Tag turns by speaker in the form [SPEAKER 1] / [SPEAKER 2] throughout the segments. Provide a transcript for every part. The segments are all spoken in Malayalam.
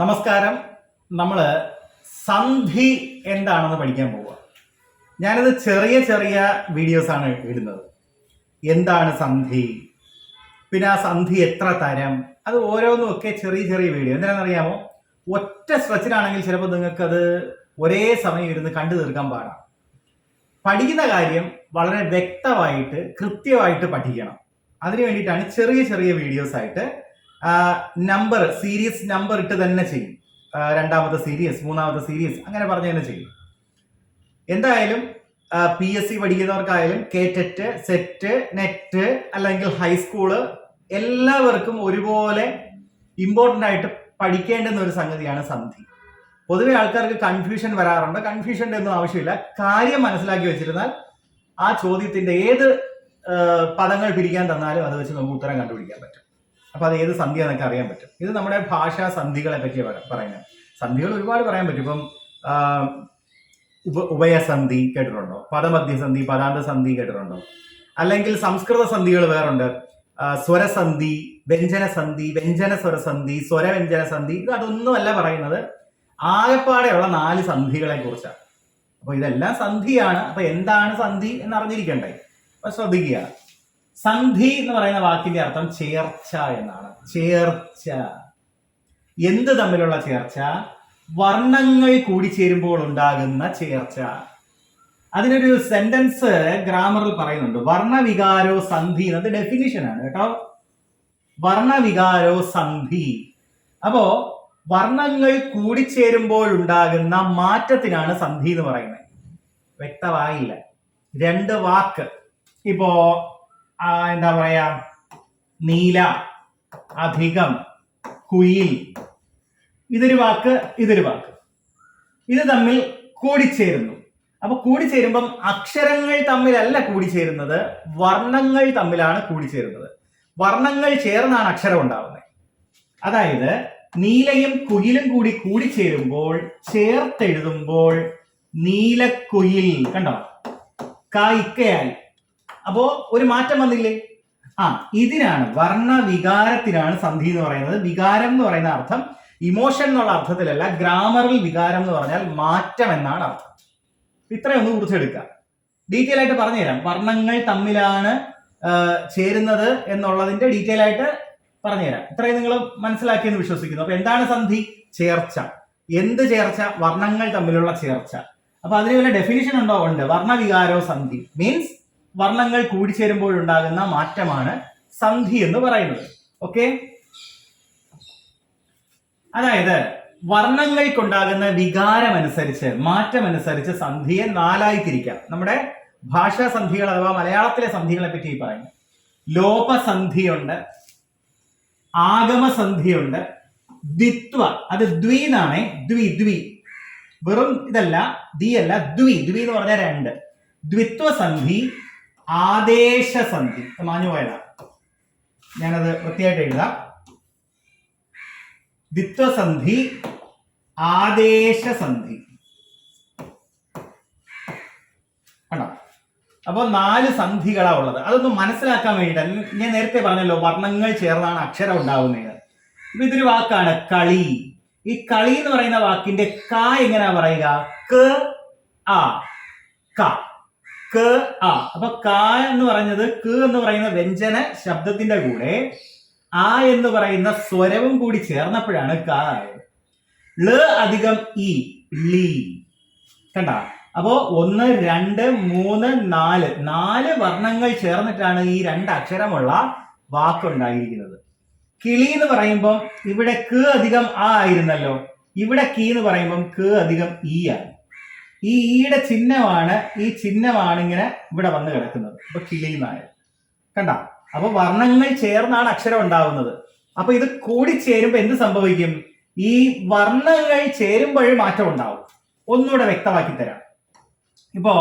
[SPEAKER 1] നമസ്കാരം. നമ്മൾ സന്ധി എന്താണെന്ന് പഠിക്കാൻ പോവുക. ഞാനിത് ചെറിയ ചെറിയ വീഡിയോസ് ആണ് ഇടുന്നത്. എന്താണ് സന്ധി? പിന്നെ ആ സന്ധി എത്ര തരം? അത് ഓരോന്നും ഒക്കെ ചെറിയ ചെറിയ വീഡിയോ എന്തിനാണെന്നറിയാമോ? ഒറ്റ സ്ട്രെച്ചിലാണെങ്കിൽ ചിലപ്പോൾ നിങ്ങൾക്കത് ഒരേ സമയം ഇരുന്ന് കണ്ടു തീർക്കാൻ പാടാം. പഠിക്കുന്ന കാര്യം വളരെ വ്യക്തമായിട്ട് കൃത്യമായിട്ട് പഠിക്കണം. അതിനു വേണ്ടിയിട്ടാണ് ചെറിയ ചെറിയ വീഡിയോസ് ആയിട്ട് നമ്പർ സീരീസ് നമ്പർ ഇട്ട് തന്നെ ചെയ്യും. രണ്ടാമത്തെ സീരീസ് മൂന്നാമത്തെ സീരീസ് അങ്ങനെ പറഞ്ഞു തന്നെ ചെയ്യും. എന്തായാലും പി എസ് സി പഠിക്കുന്നവർക്കായാലും കേറ്ററ്റ് സെറ്റ് നെറ്റ് അല്ലെങ്കിൽ ഹൈസ്കൂൾ എല്ലാവർക്കും ഒരുപോലെ ഇമ്പോർട്ടന്റ് ആയിട്ട് പഠിക്കേണ്ടുന്ന ഒരു സംഗതിയാണ് സന്ധി. പൊതുവെ ആൾക്കാർക്ക് കൺഫ്യൂഷൻ വരാറുണ്ട്. കൺഫ്യൂഷന്റെ ഒന്നും ആവശ്യമില്ല. കാര്യം മനസ്സിലാക്കി വെച്ചിരുന്നാൽ ആ ചോദ്യത്തിന്റെ ഏത് പദങ്ങൾ പിരിക്കാൻ തന്നാലും അത് വെച്ച് നമുക്ക് ഉത്തരം കണ്ടുപിടിക്കാൻ പറ്റും. അപ്പൊ അത് ഏത് സന്ധി എന്നൊക്കെ അറിയാൻ പറ്റും. ഇത് നമ്മുടെ ഭാഷാ സന്ധികളെ പറ്റി പറയുന്നത്. സന്ധികൾ ഒരുപാട് പറയാൻ പറ്റും. ഇപ്പം ഉപ ഉഭയസന്ധി കേട്ടിട്ടുണ്ടോ? പദമധ്യസന്ധി പദാന്ത സന്ധി കേട്ടിട്ടുണ്ടോ? അല്ലെങ്കിൽ സംസ്കൃത സന്ധികൾ വേറുണ്ട്. സ്വരസന്ധി വ്യഞ്ജനസന്ധി വ്യഞ്ജന സ്വരസന്ധി സ്വരവ്യഞ്ജന സന്ധി ഇത് അതൊന്നുമല്ല പറയുന്നത്. ആകെപ്പാടെയുള്ള നാല് സന്ധികളെ കുറിച്ചാണ് അപ്പൊ ഇതെല്ലാം സന്ധിയാണ്. അപ്പൊ എന്താണ് സന്ധി എന്ന് അറിഞ്ഞിരിക്കണ്ടേ അപ്പൊ ശ്രദ്ധിക്കുക. സന്ധി എന്ന് പറയുന്ന വാക്കിന്റെ അർത്ഥം ചേർച്ച എന്നാണ്. ചേർച്ച. എന്ത് തമ്മിലുള്ള ചേർച്ച? വർണങ്ങൾ കൂടിച്ചേരുമ്പോൾ ഉണ്ടാകുന്ന ചേർച്ച. അതിനൊരു സെന്റൻസ് ഗ്രാമറിൽ പറയുന്നുണ്ട്. വർണവികാരോ സന്ധി എന്നത് ഡെഫിനിഷൻ ആണ് കേട്ടോ. വർണവികാരോ സന്ധി. അപ്പോ വർണങ്ങൾ കൂടിച്ചേരുമ്പോൾ ഉണ്ടാകുന്ന മാറ്റത്തിനാണ് സന്ധി എന്ന് പറയുന്നത്. വ്യക്തമായില്ല. രണ്ട് വാക്ക്. ഇപ്പോ എന്താ പറയാ നീല അധികം കുയിൽ. ഇതൊരു വാക്ക് ഇതൊരു വാക്ക്. ഇത് തമ്മിൽ കൂടിച്ചേരുന്നു. അപ്പൊ കൂടിച്ചേരുമ്പം അക്ഷരങ്ങൾ തമ്മിലല്ല കൂടിച്ചേരുന്നത് വർണങ്ങൾ തമ്മിലാണ് കൂടിച്ചേരുന്നത്. വർണങ്ങൾ ചേർന്നാണ് അക്ഷരം ഉണ്ടാവുന്നത്. അതായത് നീലയും കുയിലും കൂടി കൂടിച്ചേരുമ്പോൾ ചേർത്തെഴുതുമ്പോൾ നീലക്കുയിൽ കണ്ടോ? കായിക്കയായി അപ്പോ ഒരു മാറ്റം വന്നില്ലേ? ആ ഇതിനാണ് വർണ വികാരത്തിനാണ് സന്ധി എന്ന് പറയുന്നത്. വികാരം എന്ന് പറയുന്ന അർത്ഥം ഇമോഷൻ എന്നുള്ള അർത്ഥത്തിലല്ല ഗ്രാമറിൽ വികാരം എന്ന് പറഞ്ഞാൽ മാറ്റം എന്നാണ് അർത്ഥം. ഇത്രയൊന്ന് കുറിച്ചെടുക്കുക ഡീറ്റെയിൽ ആയിട്ട് പറഞ്ഞുതരാം. വർണങ്ങൾ തമ്മിലാണ് ചേരുന്നത് എന്നുള്ളതിന്റെ ഡീറ്റെയിൽ ആയിട്ട് പറഞ്ഞുതരാം. ഇത്രയും നിങ്ങൾ മനസ്സിലാക്കിയെന്ന് വിശ്വസിക്കുന്നു. അപ്പൊ എന്താണ് സന്ധി? ചേർച്ച. എന്ത് ചേർച്ച? വർണങ്ങൾ തമ്മിലുള്ള ചേർച്ച. അപ്പൊ അതിന് വല്ല ഡെഫിനിഷൻ ഉണ്ടോ? ഉണ്ട്. വർണവികാരോ സന്ധി. മീൻസ് വർണങ്ങൾ കൂടിച്ചേരുമ്പോഴുണ്ടാകുന്ന മാറ്റമാണ് സന്ധി എന്ന് പറയുന്നത്. ഓക്കെ അതായത് വർണങ്ങൾക്കുണ്ടാകുന്ന വികാരമനുസരിച്ച് മാറ്റമനുസരിച്ച് സന്ധിയെ നാലായി തിരിക്കാം നമ്മുടെ ഭാഷാ സന്ധികൾ അഥവാ മലയാളത്തിലെ സന്ധികളെ പറ്റി ഈ പറയുന്നു. ലോപസന്ധിയുണ്ട് ആഗമസന്ധിയുണ്ട് ദ്വിത്വ. അത് ദ്വി എന്നാണേ. ദ്വി ദ്വി. വെറും ഇതല്ല ദി അല്ല ദ്വി. ദ്വി എന്ന് പറഞ്ഞാൽ രണ്ട്. ദ്വിത്വസന്ധി ആദേശസന്ധി. മാഞ്ഞു പോയതാ. ഞാനത് വൃത്തിയായിട്ട് എഴുതാം. ദ്വിത്വസന്ധി ആദേശസന്ധി. കണ്ടോ? അപ്പോൾ നാല് സന്ധികളാ ഉള്ളത്. അതൊന്ന് മനസ്സിലാക്കാൻ വേണ്ടിയിട്ട്. ഞാൻ നേരത്തെ പറഞ്ഞല്ലോ വർണങ്ങൾ ചേർന്നാണ് അക്ഷരം ഉണ്ടാവുന്നത്. ഇപ്പൊ ഇതൊരു വാക്കാണ് കളി. ഈ കളി എന്ന് പറയുന്ന വാക്കിന്റെ ക എങ്ങനെയാ പറയുക? ക ആ ക. ക ആ അപ്പൊ ക എന്ന് പറയുന്നത് ക എന്ന് പറയുന്ന വ്യഞ്ജന ശബ്ദത്തിന്റെ കൂടെ ആ എന്ന് പറയുന്ന സ്വരവും കൂടി ചേർന്നപ്പോഴാണ് ക ആയത്. ള അധികം ഇ ലീ. കണ്ട? അപ്പോ ഒന്ന് രണ്ട് മൂന്ന് നാല്. നാല് വർണങ്ങൾ ചേർന്നിട്ടാണ് ഈ രണ്ട് അക്ഷരമുള്ള വാക്കുണ്ടായിരിക്കുന്നത്. കിളി എന്ന് പറയുമ്പോൾ ഇവിടെ ക അധികം ആ ആയിരുന്നല്ലോ. ഇവിടെ കീ എന്ന് പറയുമ്പം ക അധികം ഇ ആണ്. ഈ ഈയുടെ ചിഹ്നമാണ് ഈ ചിഹ്നമാണ് ഇങ്ങനെ ഇവിടെ വന്ന് കിടക്കുന്നത്. അപ്പൊ കിളി നായ കണ്ട? അപ്പൊ വർണങ്ങൾ ചേർന്നാണ് അക്ഷരം ഉണ്ടാവുന്നത്. അപ്പൊ ഇത് കൂടി ചേരുമ്പോ എന്ത് സംഭവിക്കും? ഈ വർണങ്ങൾ ചേരുമ്പോഴേ മാറ്റം ഉണ്ടാവും. ഒന്നുകൂടെ വ്യക്തമാക്കി തരാം. ഇപ്പോ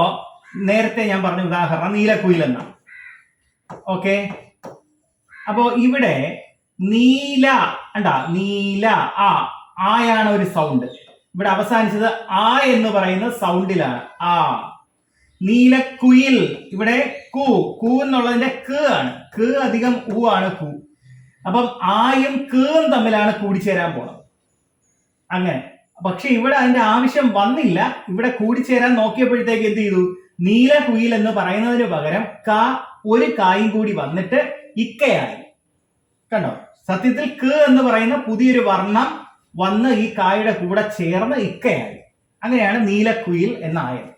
[SPEAKER 1] നേരത്തെ ഞാൻ പറഞ്ഞ ഉദാഹരണം നീലക്കുയിൽ എന്നാണ് ഓക്കെ? അപ്പോ ഇവിടെ നീല കണ്ട? നീല ആ ആയാണ് ഒരു സൗണ്ട് ഇവിടെ അവസാനിച്ചത് ആ എന്ന് പറയുന്ന സൗണ്ടിലാണ് ആ. നീലക്കുയിൽ ഇവിടെ കു. കു എന്നുള്ളതിന്റെ ക് ആണ്. ക് അധികം ഉ ആണ് കു. അപ്പം ആയും കേം തമ്മിലാണ് കൂടിച്ചേരാൻ പോണത്. അങ്ങനെ. പക്ഷെ ഇവിടെ അതിന്റെ ആവശ്യം വന്നില്ല. ഇവിടെ കൂടിച്ചേരാൻ നോക്കിയപ്പോഴത്തേക്ക് എന്ത് ചെയ്തു? നീല കുയിൽ എന്ന് പറയുന്നതിന് പകരം ക ഒരു കായും കൂടി വന്നിട്ട് ഇക്കയായി. കണ്ടോ? സത്യത്തിൽ ക എന്ന് പറയുന്ന പുതിയൊരു വർണം വന്ന് ഈ കായുടെ കൂടെ ചേർന്ന് ഇക്കയായി. അങ്ങനെയാണ് നീലക്കുയിൽ എന്നായത്.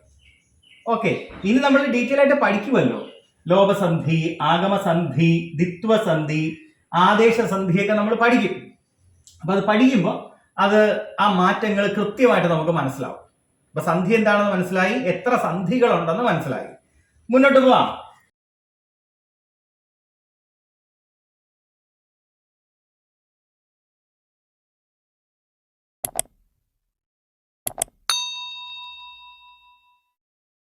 [SPEAKER 1] ഓക്കെ ഇനി നമ്മൾ ഡീറ്റെയിൽ ആയിട്ട് പഠിക്കുമല്ലോ. ലോപസന്ധി ആഗമസന്ധി ദിത്വസന്ധി ആദേശസന്ധിയൊക്കെ നമ്മൾ പഠിക്കും. അപ്പൊ അത് പഠിക്കുമ്പോൾ അത് ആ മാറ്റങ്ങൾ കൃത്യമായിട്ട് നമുക്ക് മനസ്സിലാവും. അപ്പൊ സന്ധി എന്താണെന്ന് മനസ്സിലായി? എത്ര സന്ധികളുണ്ടെന്ന് മനസ്സിലായി. മുന്നോട്ട് പോവാം.